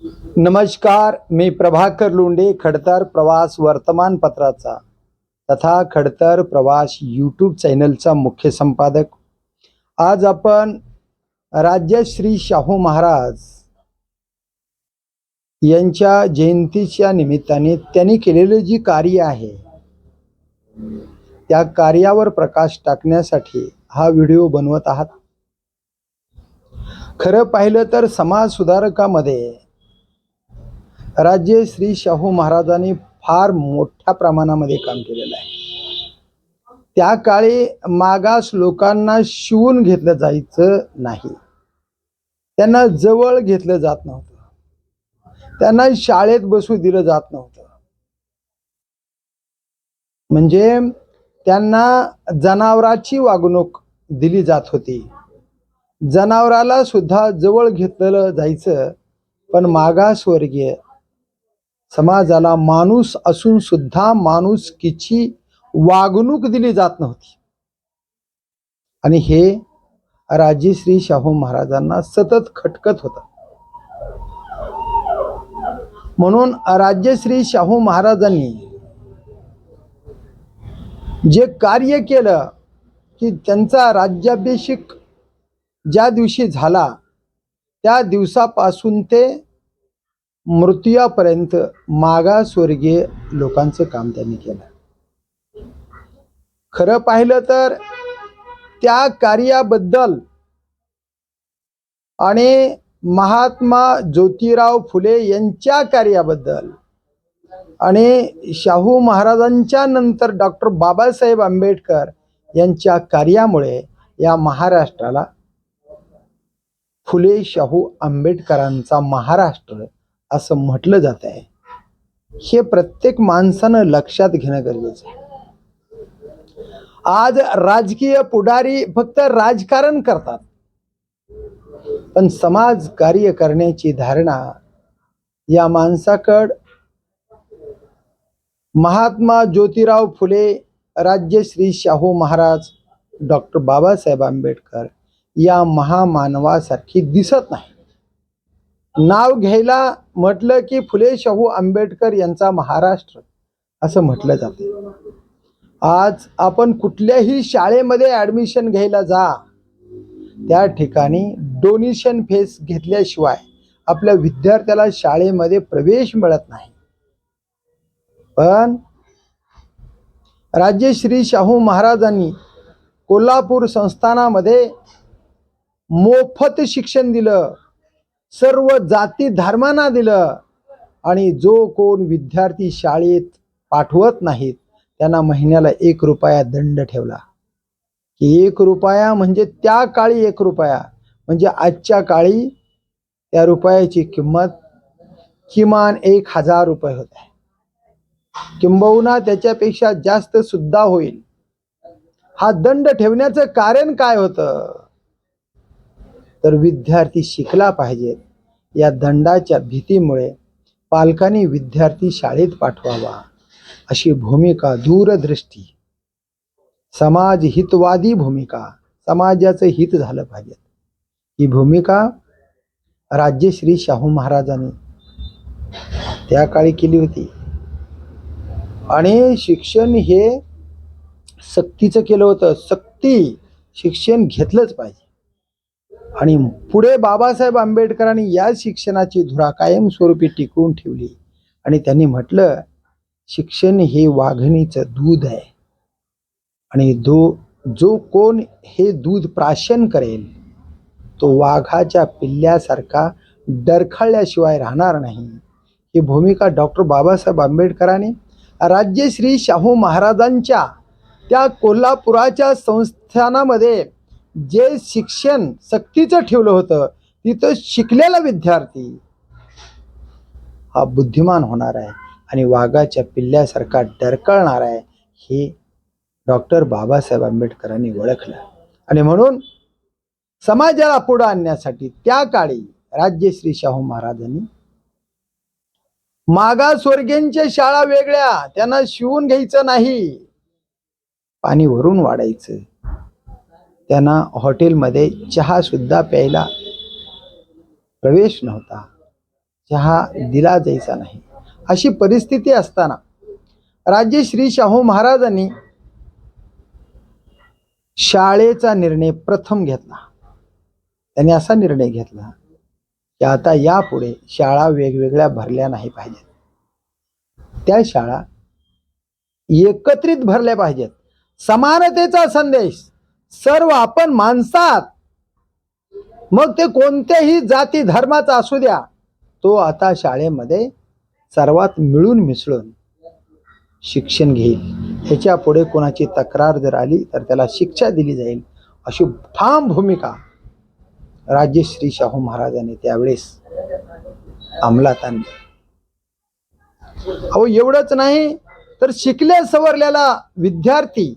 नमस्कार मी प्रभाकर लोंढे खडतर प्रवास वर्तमानपत्राचा तथा खडतर प्रवास यूट्यूब चॅनलचा मुख्य संपादक. आज आपण राज्यश्री शाहू महाराज यांच्या जयंतीच्या निमित्ताने त्यांनी केलेले जी कार्य आहे त्या कार्यावर प्रकाश टाकण्यासाठी हा व्हिडिओ बनवत आहात. खरं पाहिलं तर समाज सुधारकामध्ये राज्य श्री शाहू महाराजांनी फार मोठ्या प्रमाणामध्ये काम केलेलं आहे. त्या काळी मागास लोकांना शिवून घेतलं जायचं नाही. त्यांना जवळ घेतलं जात नव्हतं. त्यांना शाळेत बसू दिलं जात नव्हतं. म्हणजे त्यांना जनावराची वागणूक दिली जात होती. जनावराला सुद्धा जवळ घेतलं जायचं पण मागासवर्गीय समाजाला माणूस असून सुद्धा माणुसकीची वागणूक दिली जात नव्हती. आणि हे राजेश्री शाहू महाराजांना सतत खटकत होता. म्हणून राज्यश्री शाहू महाराजांनी जे कार्य केलं की त्यांचा राज्याभिषेक ज्या दिवशी झाला त्या दिवसापासून ते मृत्यूपर्यंत मागासवर्गीय लोकांचं काम त्यांनी केलं. खरं पाहिलं तर त्या कार्याबद्दल आणि महात्मा ज्योतिराव फुले यांच्या कार्याबद्दल आणि शाहू महाराजांच्या नंतर डॉक्टर बाबासाहेब आंबेडकर यांच्या कार्यामुळे या महाराष्ट्राला फुले शाहू आंबेडकरांचा महाराष्ट्र असं म्हटलं जात आहे. हे प्रत्येक माणसानं लक्षात घेणं गरजेचं आहे. आज राजकीय पुढारी फक्त राजकारण करतात. पण समाज कार्य करण्याची धारणा या माणसाकड महात्मा ज्योतिराव फुले राज्यश्री शाहू महाराज डॉक्टर बाबासाहेब आंबेडकर या महामानवासारखी दिसत नाही. नाव घ्यायला म्हटलं की फुले शाहू आंबेडकर यांचा महाराष्ट्र असं म्हटलं जाते. आज आपण कुठल्याही शाळेमध्ये ॲडमिशन घ्यायला जा त्या ठिकाणी डोनेशन फेस घेतल्याशिवाय आपल्या विद्यार्थ्याला शाळेमध्ये प्रवेश मिळत नाही. पण राज्यश्री शाहू महाराजांनी कोल्हापूर संस्थानामध्ये मोफत शिक्षण दिलं. सर्व जाती धर्मांना दिलं. आणि जो कोण विद्यार्थी शाळेत पाठवत नाहीत त्यांना महिन्याला एक रुपया दंड ठेवला. की एक रुपया म्हणजे त्या काळी एक रुपया. म्हणजे आजच्या काळी त्या रुपयाची किंमत किमान एक हजार रुपये होत आहे. किंबहुना त्याच्यापेक्षा जास्त सुद्धा होईल. हा दंड ठेवण्याचं कारण काय होतं? तर विद्यार्थी शिकला पाहिजेत या दंडाच्या भीतीमुळे पालकांनी विद्यार्थी शाळेत पाठवावा. अशी भूमिका दूरदृष्टी. समाज हितवादी भूमिका. समाजाचं हित झालं पाहिजे. ही भूमिका राज्यश्री शाहू महाराजांनी त्या काळी केली होती. आणि शिक्षण हे सक्तीचं केलं होतं. सक्ती शिक्षण घेतलंच पाहिजे. आणि पुढे बाबासाहेब आंबेडकरांनी या शिक्षणाची धुरा कायमस्वरूपी टिकवून ठेवली. आणि त्यांनी म्हटलं शिक्षण हे वाघणीचं दूध आहे. आणि दो जो कोण हे दूध प्राशन करेल तो वाघाच्या पिल्ल्यासारखा डरखळल्याशिवाय राहणार नाही. ही भूमिका डॉक्टर बाबासाहेब आंबेडकरांनी राज्यश्री शाहू महाराजांच्या त्या कोल्हापुराच्या संस्थानामध्ये जे शिक्षण सक्तीचं ठेवलं होतं तिथं शिकलेला विद्यार्थी हा बुद्धिमान होणार आहे आणि वाघाच्या पिल्ल्यासारखा डरकळणार आहे हे डॉक्टर बाबासाहेब आंबेडकरांनी ओळखलं. आणि म्हणून समाजाला पुढं आणण्यासाठी त्या काळी राज्यश्री शाहू महाराजांनी मागासवर्गीयांच्या शाळा वेगळ्या त्यांना शिवून घ्यायचं नाही पाणी वरून वाढायचं. त्यांना हॉटेलमध्ये चहा सुद्धा प्यायला प्रवेश नव्हता. चहा दिला जायचा नाही. अशी परिस्थिती असताना राज्य श्री शाहू महाराजांनी शाळेचा निर्णय प्रथम घेतला. त्यांनी असा निर्णय घेतला की आता यापुढे शाळा वेगवेगळ्या भरल्या नाही पाहिजेत. त्या शाळा एकत्रित भरल्या पाहिजेत. समानतेचा संदेश सर्व आपण माणसात. मग ते कोणत्याही जाती धर्माचा असू द्या तो आता शाळेमध्ये सर्वात मिळून मिसळून शिक्षण घेईल. ह्याच्या पुढे कोणाची तक्रार जर आली तर त्याला शिक्षा दिली जाईल. अशी ठाम भूमिका राजश्री शाहू महाराजांनी त्यावेळेस अंमलात आणली. अहो एवढंच नाही तर शिकल्या सवरलेला विद्यार्थी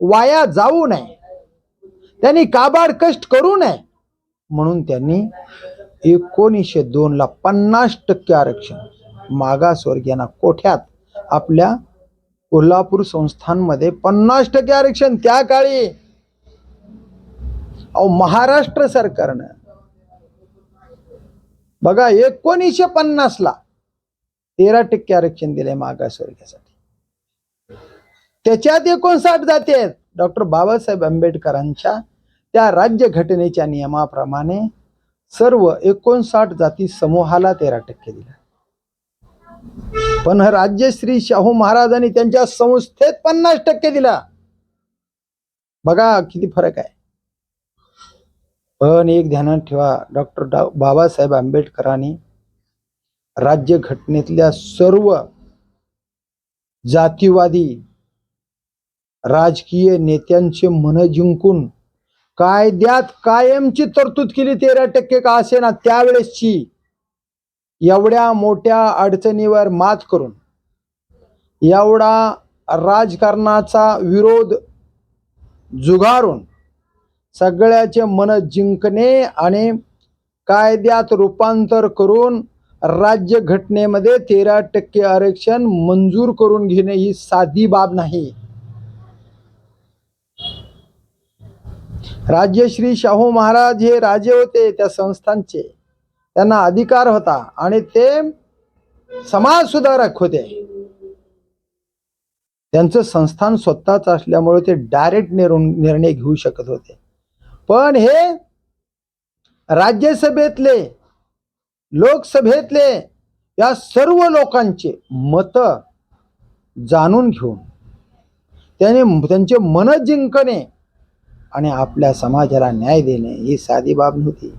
वाया जाऊ नये. त्यांनी काबाड कष्ट करू नये. म्हणून त्यांनी एकोणीसशे दोन ला पन्नास टक्के आरक्षण मागासवर्गीयांना कोठ्यात? आपल्या कोल्हापूर संस्थांमध्ये पन्नास टक्के आरक्षण त्या काळी. अहो महाराष्ट्र सरकारनं बघा एकोणीसशे पन्नास ला तेरा टक्के आरक्षण दिले मागासवर्गीयासाठी त्याच्यात एकोणसाठ जाती आहेत. डॉक्टर बाबासाहेब आंबेडकरांच्या त्या राज्य घटनेच्या नियमाप्रमाणे सर्व एकोणसाठ जाती समूहाला तेरा टक्के दिला. पण राज्यश्री शाहू महाराजांनी त्यांच्या संस्थेत पन्नास टक्के दिला. बघा किती फरक आहे. पण एक ध्यानात ठेवा डॉक्टर बाबासाहेब आंबेडकरांनी राज्य घटनेतल्या सर्व जातीवादी राजकीय नेत्यांचे मन जिंकून कायद्यात कायमची तरतूद केली तेरा टक्के का असे ना त्यावेळेसची. एवढ्या मोठ्या अडचणीवर मात करून एवढा राजकारणाचा विरोध जुगारून सगळ्याचे मन जिंकणे आणि कायद्यात रूपांतर करून राज्य घटनेमध्ये तेरा टक्के आरक्षण मंजूर करून घेणे ही साधी बाब नाही. राज्यश्री शाहू महाराज हे राजे होते त्या संस्थांचे. त्यांना अधिकार होता आणि ते समाज सुधारक होते. त्यांचं संस्थान स्वतःच असल्यामुळे ते डायरेक्ट निर्णय घेऊ शकत होते. पण हे राज्यसभेतले लोकसभेतले या सर्व लोकांचे मत जाणून घेऊन त्याने त्यांचे मन जिंकणे आणि आपल्या समाजाला न्याय देणे ही साधी बाब नव्हती.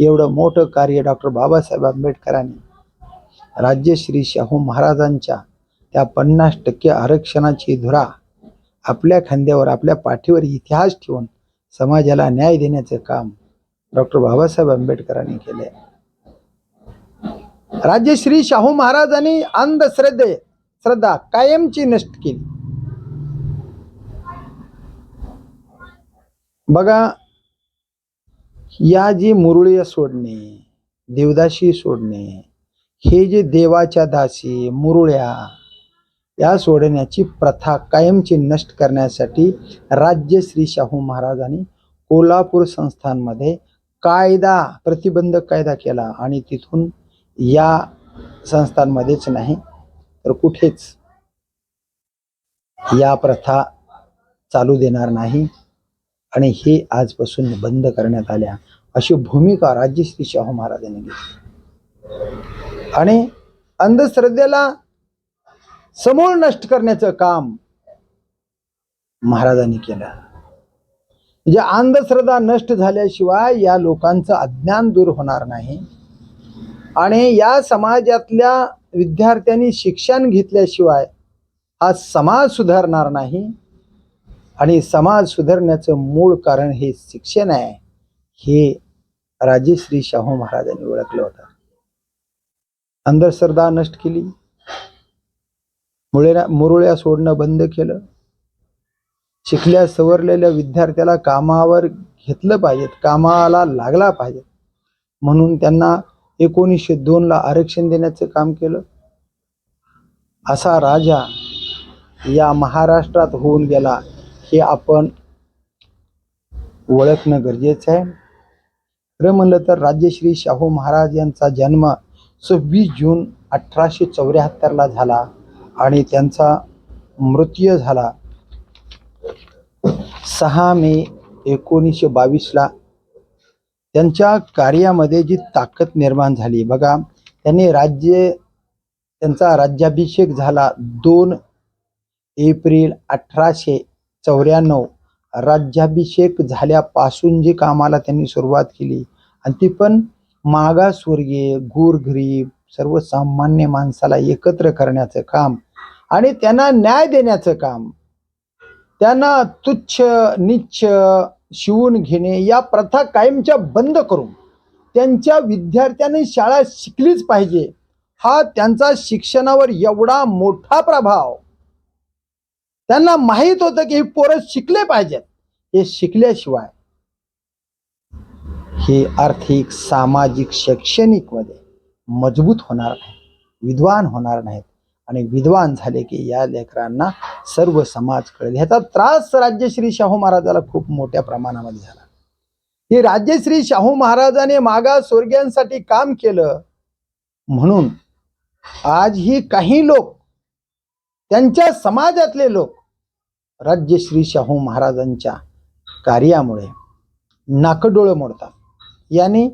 एवढं मोठं कार्य डॉक्टर बाबासाहेब आंबेडकरांनी. राज्यश्री शाहू महाराजांच्या त्या पन्नास टक्के आरक्षणाची धुरा आपल्या खांद्यावर आपल्या पाठीवर इतिहास ठेवून समाजाला न्याय देण्याचं काम डॉक्टर बाबासाहेब आंबेडकरांनी केले राज्यश्री शाहू महाराजांनी अंधश्रद्धे श्रद्धा कायमची नष्ट केली. बघा या जी मुरळी सोडणे देवदाशी सोडणे हे जे देवाच्या दासी मुरळ्या या सोडण्याची प्रथा कायमची नष्ट करण्यासाठी राज्य श्री शाहू महाराजांनी कोल्हापूर संस्थांमध्ये कायदा प्रतिबंधक कायदा केला आणि तिथून या संस्थांमध्येच नाही तर कुठेच या प्रथा चालू देणार नाही. आणि हे आजपासून बंद करण्यात आल्या. अशी भूमिका राज्यश्री शाहू महाराजांनी घेतली. आणि अंधश्रद्धेला समूळ नष्ट करण्याचं काम महाराजांनी केलं. म्हणजे अंधश्रद्धा नष्ट झाल्याशिवाय या लोकांचं अज्ञान दूर होणार नाही. आणि या समाजातल्या विद्यार्थ्यांनी शिक्षण घेतल्याशिवाय हा समाज सुधारणार नाही. आणि समाज सुधारण्याचं मूळ कारण हे शिक्षण आहे हे राजेश्री शाहू महाराजांनी ओळखलं होतं. अंधश्रद्धा नष्ट केली. मुळे मुरुळ्या सोडणं बंद केलं. शिकल्या सवरलेल्या विद्यार्थ्याला कामावर घेतलं पाहिजेत कामाला लागला पाहिजे म्हणून त्यांना एकोणीसशे दोनला आरक्षण देण्याचं काम केलं. असा राजा या महाराष्ट्रात होऊन गेला. हे आपण ओळखणं गरजेचं आहे. खरं म्हणलं तर राज्यश्री शाहू महाराज यांचा जन्म सव्वीस जून अठराशे चौऱ्याहत्तरला झाला आणि त्यांचा मृत्यू झाला सहा मे एकोणीसशे बावीसला. त्यांच्या कार्यामध्ये जी ताकद निर्माण झाली. बघा त्यांनी राज्य त्यांचा राज्याभिषेक झाला दोन एप्रिल अठराशे चौऱ्याण्णव राज्याभिषेक झाल्यापासून जी कामाला त्यांनी सुरुवात केली. आणि ती पण मागासवर्गीय गोरगरीब सर्वसामान्य माणसाला एकत्र करण्याचं काम आणि त्यांना न्याय देण्याचं काम. त्यांना तुच्छ निच्छ शिवून घेणे या प्रथा कायमच्या बंद करून त्यांच्या विद्यार्थ्यांनी शाळा शिकलीच पाहिजे. हा त्यांचा शिक्षणावर एवढा मोठा प्रभाव त्यांना माहीत होतं की ही पोरं शिकले पाहिजेत. हे शिकल्याशिवाय हे आर्थिक सामाजिक शैक्षणिकमध्ये मजबूत होणार नाही विद्वान होणार नाहीत. आणि विद्वान झाले की या लेकरांना सर्व समाज कळेल. ह्याचा त्रास राज्यश्री शाहू महाराजाला खूप मोठ्या प्रमाणामध्ये झाला. हे राज्यश्री शाहू महाराजाने मागासवर्गीयांसाठी काम केलं. म्हणून आज ही काही लोक त्यांच्या समाजातले लोक राज्यश्री शाहू महाराजांच्या कार्यामुळे नाकडोळं मोडतात. याने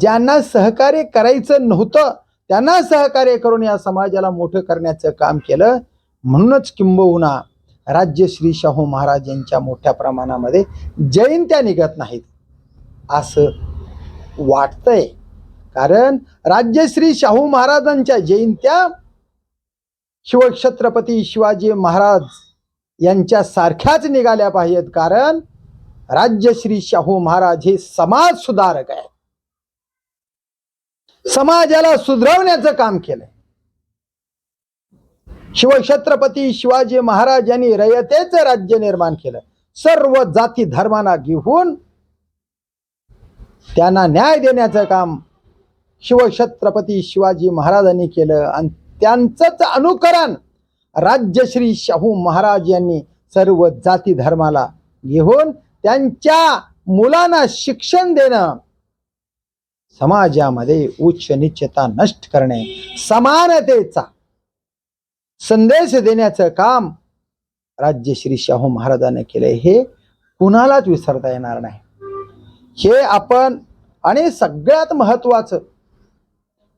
ज्यांना सहकार्य करायचं नव्हतं त्यांना सहकार्य करून या समाजाला मोठं करण्याचं काम केलं. म्हणूनच किंबहुना राज्यश्री शाहू महाराज यांच्या मोठ्या प्रमाणामध्ये जयंत्या निघत नाहीत. असं वाटतंय. कारण राज्यश्री शाहू महाराजांच्या जयंत्या शिवछत्रपती शिवाजी महाराज यांच्या सारख्याच निघाल्या पाहिजेत कारण राज्यश्री शाहू महाराज हे समाज सुधारक आहेत. समाजाला सुधरवण्याचं काम केलंय. शिवछत्रपती शिवाजी महाराज यांनी रयतेचं राज्य निर्माण केलं. सर्व जाती धर्मांना घेऊन त्यांना न्याय देण्याचं काम शिवछत्रपती शिवाजी महाराजांनी केलं आणि त्यांचंच अनुकरण. राज्यश्री शाहू महाराज यांनी सर्व जाती धर्माला घेऊन त्यांच्या मुलांना शिक्षण देणं. समाजामध्ये उच्च निश्चता नष्ट करणे समानतेचा संदेश देण्याचं काम राज्यश्री शाहू महाराजांनी केले हे कुणालाच विसरता येणार नाही. हे आपण आणि सगळ्यात महत्वाचं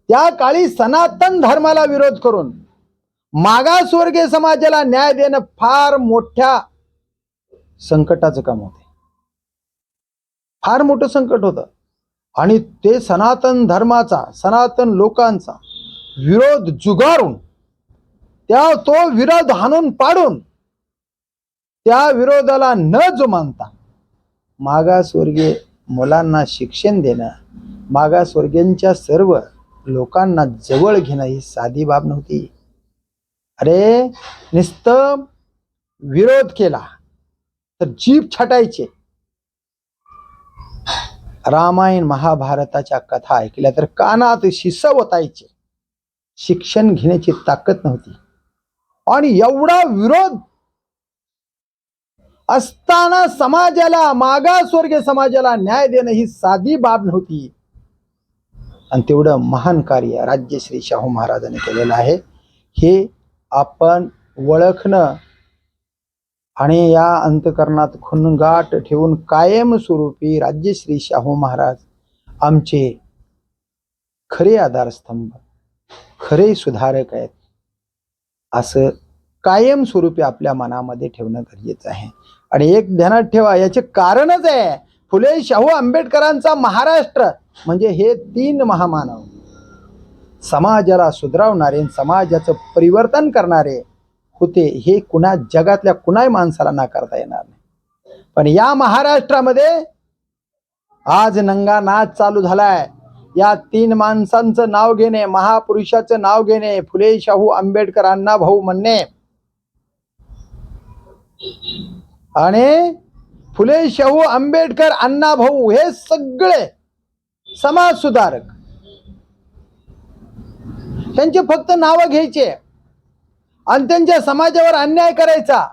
त्या काळी सनातन धर्माला विरोध करून मागासवर्गीय समाजाला न्याय देणं फार मोठ्या संकटाचं काम होते. फार मोठं संकट होतं. आणि ते सनातन धर्माचा सनातन लोकांचा विरोध जुगारून त्या तो विरोध हाणून पाडून त्या विरोधाला न जुमानता मागासवर्गीय मुलांना शिक्षण देणं मागासवर्गीयांच्या सर्व लोकांना जवळ घेणं ही साधी बाब नव्हती. अरे नुसतं विरोध केला तर जीभ छटायचे. रामायण महाभारताच्या कथा ऐकल्या तर कानात शिसवतायचे. शिक्षण घेण्याची ताकद नव्हती. आणि एवढा विरोध असताना समाजाला मागासवर्गीय समाजाला न्याय देणं ही साधी बाब नव्हती. आणि तेवढं महान कार्य राज्यश्री शाहू महाराजांनी केलेलं आहे. हे आपण ओळखणं आणि या अंतकरणात खुनगाट ठेवून कायमस्वरूपी राज्यश्री शाहू महाराज आमचे खरे आधारस्तंभ खरे सुधारक आहेत असं कायमस्वरूपी आपल्या मनामध्ये ठेवणं गरजेचं आहे. आणि एक ध्यानात ठेवा याचे कारणच आहे. फुले शाहू आंबेडकरांचा महाराष्ट्र. म्हणजे हे तीन महामानव समाजाला सुधारवणारे समाजाचं परिवर्तन करणारे होते हे कुणा जगातल्या कुणाही माणसाला नाकारता येणार नाही. पण या महाराष्ट्रामध्ये आज नंगा नाच चालू झालाय. या तीन माणसांचं नाव घेणे महापुरुषाचं नाव घेणे फुले शाहू आंबेडकर अण्णा भाऊ म्हणणे. आणि फुले शाहू आंबेडकर अण्णा भाऊ हे सगळे समाज सुधारक. त्यांचे फक्त नावं घ्यायचे. आणि त्यांच्या समाजावर अन्याय करायचा.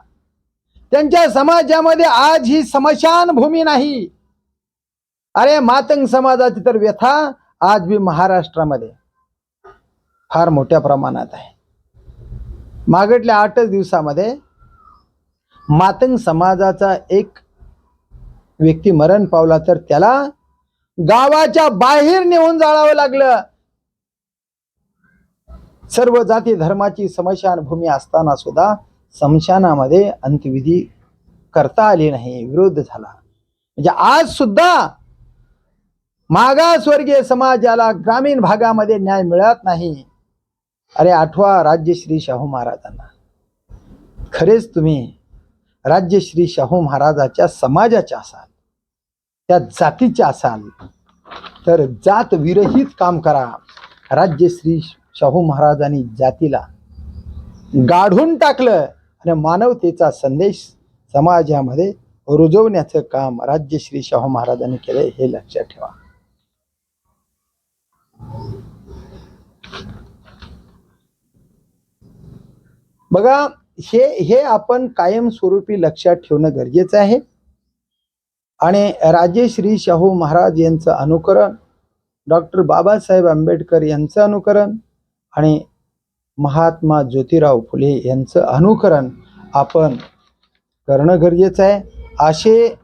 त्यांच्या समाजामध्ये आज ही समशान भूमी नाही. अरे मातंग समाजाची तर व्यथा आज बी महाराष्ट्रामध्ये फार मोठ्या प्रमाणात आहे. मागटल्या आठच दिवसामध्ये मातंग समाजाचा एक व्यक्ती मरण पावला तर त्याला गावाच्या बाहेर नेऊन जाळावं लागलं. सर्व जाती धर्माची समशान भूमी असताना सुद्धा स्मशानामध्ये अंत्यविधी करता आली नाही विरोध झाला. म्हणजे आज सुद्धा मागासवर्गीय समाजाला ग्रामीण भागामध्ये न्याय मिळत नाही. अरे आठवा राज्यश्री शाहू महाराजांना. खरेच तुम्ही राज्यश्री शाहू महाराजाच्या समाजाच्या असाल. त्या जातीच्या असाल तर जात विरहित काम करा. राज्यश्री शाहू महाराजांनी जातीला गाढून टाकलं आणि मानवतेचा संदेश समाजामध्ये रुजवण्याचं काम राज्यश्री शाहू महाराजांनी केलंय हे लक्षात ठेवा. बघा हे हे आपण कायमस्वरूपी लक्षात ठेवणं गरजेचं आहे. आणि राजेश्री शाहू महाराज यांचं अनुकरण डॉक्टर बाबासाहेब आंबेडकर यांचं अनुकरण आणि महात्मा ज्योतिराव फुले यांचं अनुकरण आपण करणं गरजेचं आहे. असे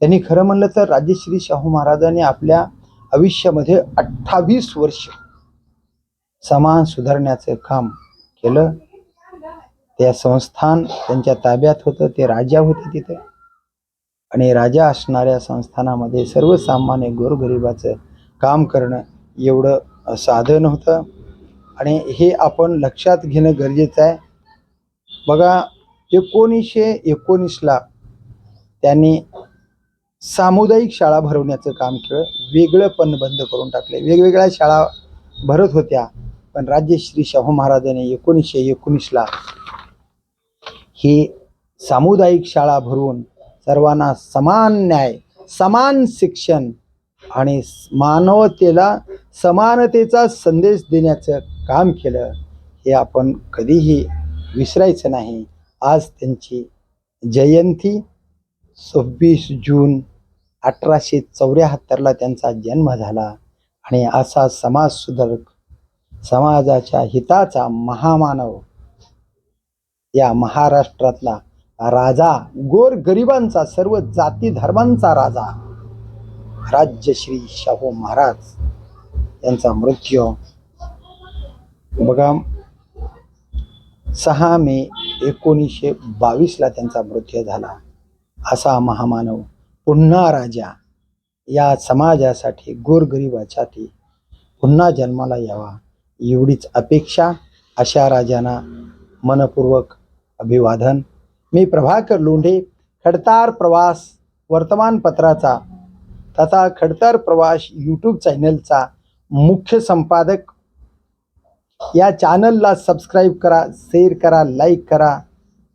त्यांनी खरं म्हणलं तर राजेश्री शाहू महाराजांनी आपल्या आयुष्यामध्ये अठ्ठावीस वर्ष समाज सुधारण्याचं काम केलं. त्या संस्थान त्यांच्या ताब्यात होतं ते राजा होते तिथे. आणि राजा असणाऱ्या संस्थानामध्ये सर्वसामान्य गोरगरिबाचं काम करणं एवढं साधन होतं. आणि हे आपण लक्षात घेणं गरजेचं आहे. बघा एकोणीसशे एकोणीसला त्यांनी सामुदायिक शाळा भरवण्याचं काम केलं. वेगळं पण बंद करून टाकले. वेगवेगळ्या शाळा भरत होत्या. पण राज्यश्री शाहू महाराजांनी एकोणीसशे एकोणीसला ही सामुदायिक शाळा भरवून सर्वांना समान न्याय समान शिक्षण आणि मानवतेला समानतेचा संदेश देण्याचं काम केलं हे आपण कधीही विसरायचं नाही. आज त्यांची जयंती सव्वीस जून अठराशे चौऱ्याहत्तरला त्यांचा जन्म झाला आणि असा समाज सुधारक समाजाच्या हिताचा महामानव या महाराष्ट्रातला राजा गोर गरिबांचा सर्व जाती धर्मांचा राजा. राज्यश्री शाहू महाराज यांचा मृत्यू. बघा सहा मे एकोणीसशे बावीसला त्यांचा मृत्यू झाला. असा महामानव पुन्हा राजा या समाजासाठी गोरगरिबासाठी पुन्हा जन्माला यावा एवढीच अपेक्षा अशा राजांना मनपूर्वक अभिवादन मी प्रभाकर लोंढे खडतार प्रवास वर्तमानपत्राचा तथा खडतर प्रवास यूट्यूब चॅनलचा मुख्य संपादक. या चॅनलला सबस्क्राईब करा शेअर करा लाईक करा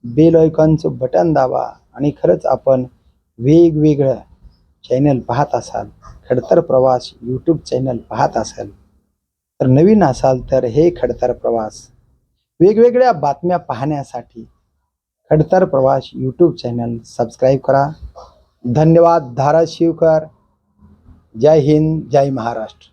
बेल आयकॉनचं बटन दाबा आणि खरंच आपण वेगवेगळं चॅनल पाहत असाल खडतर प्रवास यूट्यूब चॅनल पाहत असाल तर नवीन असाल तर हे खडतर प्रवास. वेगवेगळ्या बातम्या पाहण्यासाठी खडतर प्रवास यूट्यूब चॅनल सबस्क्राईब करा। धन्यवाद धाराशिवकर जय हिंद जय महाराष्ट्र।